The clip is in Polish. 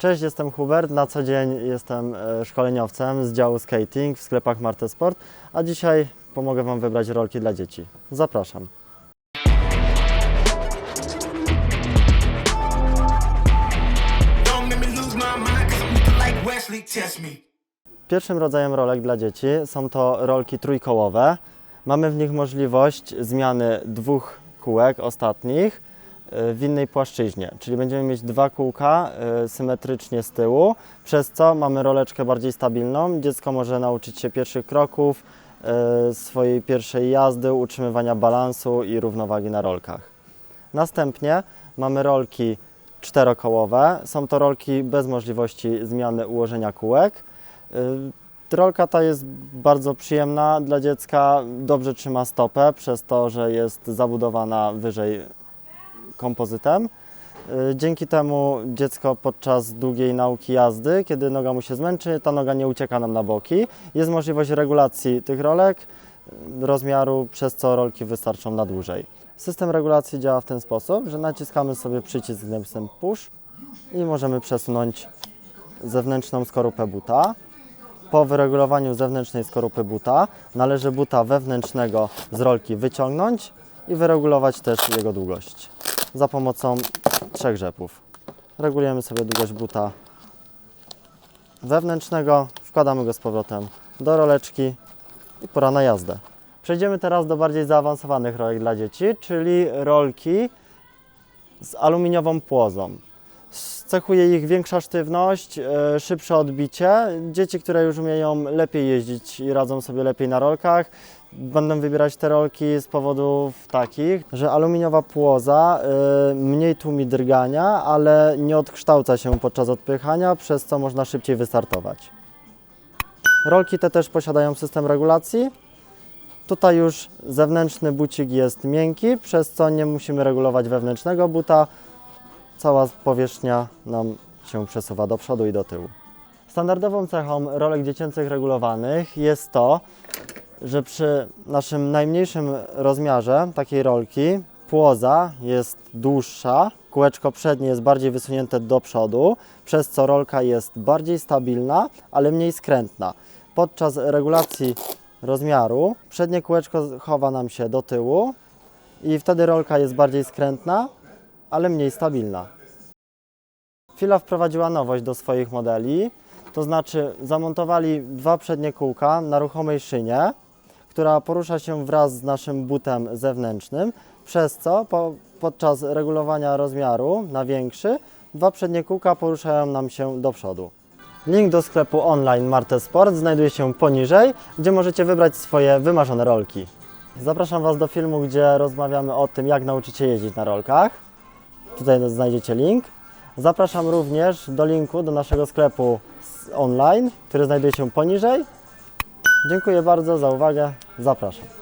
Cześć, jestem Hubert. Na co dzień jestem e, szkoleniowcem z działu skating w sklepach Marte Sport, a dzisiaj pomogę Wam wybrać rolki dla dzieci. Zapraszam. Pierwszym rodzajem rolek dla dzieci są to rolki trójkołowe. Mamy w nich możliwość zmiany dwóch kółek ostatnich w innej płaszczyźnie, czyli będziemy mieć dwa kółka e, symetrycznie z tyłu, przez co mamy roleczkę bardziej stabilną. Dziecko może nauczyć się pierwszych kroków, e, swojej pierwszej jazdy, utrzymywania balansu i równowagi na rolkach. Następnie mamy rolki czterokołowe. Są to rolki bez możliwości zmiany ułożenia kółek. Rolka ta jest bardzo przyjemna dla dziecka, dobrze trzyma stopę przez to, że jest zabudowana wyżej kompozytem. Y, Dzięki temu dziecko podczas długiej nauki jazdy, kiedy noga mu się zmęczy, ta noga nie ucieka nam na boki. Jest możliwość regulacji tych rolek, y, rozmiaru, przez co rolki wystarczą na dłużej. System regulacji działa w ten sposób, że naciskamy sobie przycisk z napisem push i możemy przesunąć zewnętrzną skorupę buta. Po wyregulowaniu zewnętrznej skorupy buta należy buta wewnętrznego z rolki wyciągnąć i wyregulować też jego długość za pomocą trzech rzepów. Regulujemy sobie długość buta wewnętrznego, wkładamy go z powrotem do roleczki i pora na jazdę. Przejdziemy teraz do bardziej zaawansowanych rolek dla dzieci, czyli rolki z aluminiową płozą. Cechuje ich większa sztywność, e, szybsze odbicie. Dzieci, które już umieją lepiej jeździć i radzą sobie lepiej na rolkach, będą wybierać te rolki z powodów takich, że aluminiowa płoza e, mniej tłumi drgania, ale nie odkształca się podczas odpychania, przez co można szybciej wystartować. Rolki te też posiadają system regulacji. Tutaj już zewnętrzny bucik jest miękki, przez co nie musimy regulować wewnętrznego buta, cała powierzchnia nam się przesuwa do przodu i do tyłu. Standardową cechą rolek dziecięcych regulowanych jest to, że przy naszym najmniejszym rozmiarze takiej rolki płoza jest dłuższa, kółeczko przednie jest bardziej wysunięte do przodu, przez co rolka jest bardziej stabilna, ale mniej skrętna. Podczas regulacji rozmiaru przednie kółeczko chowa nam się do tyłu i wtedy rolka jest bardziej skrętna, ale mniej stabilna. Fila wprowadziła nowość do swoich modeli, to znaczy zamontowali dwa przednie kółka na ruchomej szynie, która porusza się wraz z naszym butem zewnętrznym, przez co po, podczas regulowania rozmiaru na większy, dwa przednie kółka poruszają nam się do przodu. Link do sklepu online Marte Sport znajduje się poniżej, gdzie możecie wybrać swoje wymarzone rolki. Zapraszam Was do filmu, gdzie rozmawiamy o tym, jak nauczyć się jeździć na rolkach. Tutaj znajdziecie link. Zapraszam również do linku do naszego sklepu online, który znajduje się poniżej. Dziękuję bardzo za uwagę. Zapraszam.